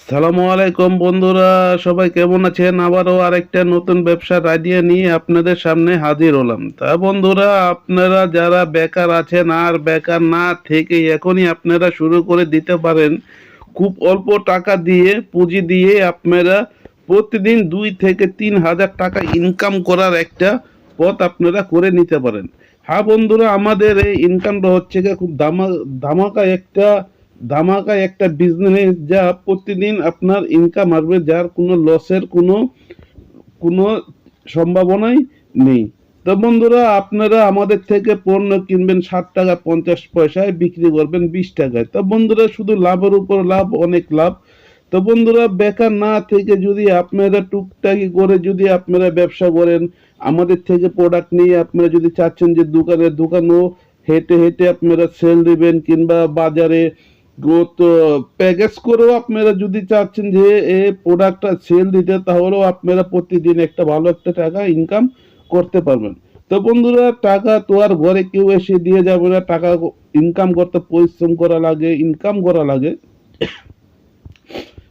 সালামু আলাইকুম বন্ধুরা, সবাই কেমন আছেন? আবারও আরেকটা নতুন ব্যবসার আইডিয়া নিয়ে আপনাদের সামনে হাজির হলাম। তা বন্ধুরা, আপনারা যারা বেকার আছেন আর বেকার না থেকে এখনই আপনারা শুরু করে দিতে পারেন। খুব অল্প টাকা দিয়ে, পুঁজি দিয়ে আপনারা প্রতিদিন দুই থেকে তিন হাজার টাকা ইনকাম করার একটা পথ আপনারা করে নিতে পারেন। হ্যাঁ বন্ধুরা, আমাদের এই ইনকামটা হচ্ছে খুব দামা ধামাকা একটা ধামাকা একটা বিজনেস যা প্রতিদিন আপনার ইনকাম আসবে, যার কোনো লসের কোনো কোনো সম্ভাবনাই নেই। তো বন্ধুরা, আপনারা আমাদের থেকে পণ্য কিনবেন ষাট টাকা পঞ্চাশ পয়সায়, বিক্রি করবেন বিশ টাকায়। তো বন্ধুরা, শুধু লাভের উপর লাভ, অনেক লাভ। তো বন্ধুরা, বেকার না থেকে যদি আপনারা টুকটাকি করে যদি আপনারা ব্যবসা করেন, আমাদের থেকে প্রোডাক্ট নিয়ে আপনারা যদি চাচ্ছেন যে দোকানে দোকানও হেঁটে হেঁটে আপনারা সেল দিবেন কিংবা বাজারে তো প্যাকেজ করেও আপনারা যদি চাচ্ছেন যে এই প্রোডাক্টটা সেল দিতে, তাহলেও আপনারা প্রতিদিন একটা ভালো একটা টাকা ইনকাম করতে পারবেন। তো বন্ধুরা, টাকা তো আর ঘরে কেউ এসে দিয়ে যাবে না। টাকা ইনকাম করতে পরিশ্রম করা লাগে ইনকাম করা লাগে।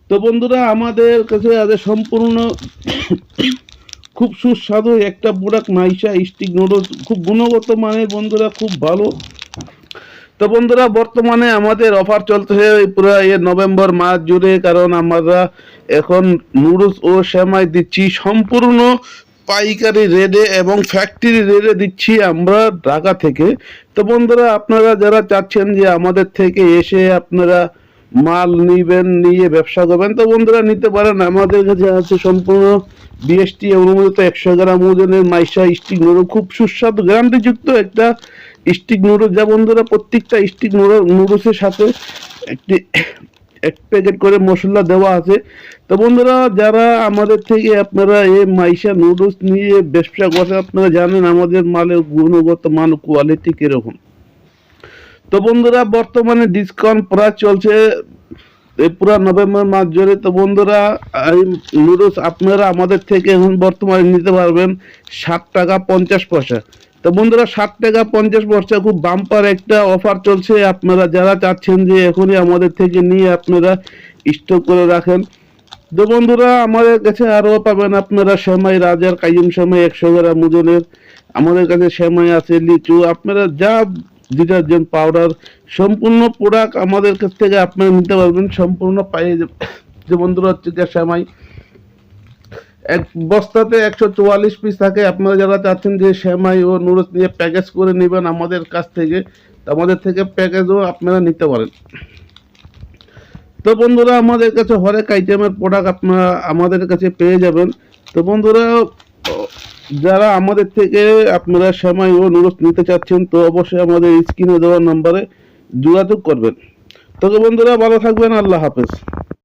তো বন্ধুরা, আমাদের কাছে আছে সম্পূর্ণ খুব সুস্বাদু একটা প্রোডাক্ট নাইসা স্টিক নুডলস খুব গুণগত মানের বন্ধুরা, খুব ভালো। তো বন্ধুরা, বর্তমানে আমাদের অফার চলতেছে পুরো এই নভেম্বর মাস জুড়ে, কারণ আমরা এখন নুডলস ও সেমাই দিচ্ছি। সম্পূর্ণ পাইকারি রেডে এবং ফ্যাক্টরি রেডে দিচ্ছি আমরা ঢাকা থেকে। তো বন্ধুরা, আপনারা যারা চাচ্ছেন যে আমাদের থেকে এসে আপনারা মাল নিবেন, নিয়ে ব্যবসা করবেন, তো বন্ধুরা নিতে পারেন। আমাদের কাছে আছে সম্পূর্ণ বিএসটি অনুমোদিত একশো গ্রাম ওজনের মাইশা স্টিক নুডল। খুব সুস্বাদু, গ্যারান্টিযুক্ত একটা স্টিক নুডল। যা বন্ধুরা প্রত্যেকটা স্টিক নুডল, নুডলসের সাথে একটি এক প্যাকেট করে মশলা দেওয়া আছে। তো বন্ধুরা, যারা আমাদের থেকে আপনারা এই মাইশা নুডলস নিয়ে ব্যবসা করেন আপনারা জানেন আমাদের মালের গুণগত মান কোয়ালিটি কীরকম। তো বন্ধুরা, বর্তমানে ডিসকাউন্ট প্রায় চলছে, এই পুরো নভেম্বর মাস জুড়ে। তো বন্ধুরা, এই নুডলস আপনারা আমাদের থেকে এখন বর্তমানে নিতে পারবেন ষাট টাকা পঞ্চাশ পয়সা। তো বন্ধুরা, ষাট টাকা পঞ্চাশ পয়সা খুব বাম্পার একটা অফার চলছে। আপনারা যারা চাচ্ছেন যে এখনই আমাদের থেকে নিয়ে আপনারা স্টক করে রাখেন। তো বন্ধুরা, আমাদের কাছে আরও পাবেন আপনারা সেমাই, রাজার কাইম সেমাই একশো গ্রাম ওজনের। আমাদের কাছে সেমাই আছে, লিচু। আপনারা যা ডিটারজেন্ট পাউডার, সম্পূর্ণ প্রোডাক্ট আমাদের কাছ থেকে আপনারা নিতে পারবেন, সম্পূর্ণ পাইয়ে যে বন্ধুরা হচ্ছে যে সেমাই এক বস্তাতে একশো চুয়াল্লিশ পিস থাকে। আপনারা যারা চাচ্ছেন যে সেমাই ও নুডলস নিয়ে প্যাকেজ করে নেবেন আমাদের কাছ থেকে, আমাদের থেকে প্যাকেজও আপনারা নিতে পারেন। তো বন্ধুরা, আমাদের কাছে হরেক আইটেমের প্রোডাক্ট আপনারা আমাদের কাছে পেয়ে যাবেন। তো বন্ধুরা যারা আমাদের থেকে আপনারা সময় ও অনুরোধ নিতে চাচ্ছেন, তো অবশ্যই আমাদের স্ক্রিনে দেওয়া নাম্বারে যোগাযোগ করবেন। তবে বন্ধুরা, ভালো থাকবেন, আল্লাহ হাফেজ।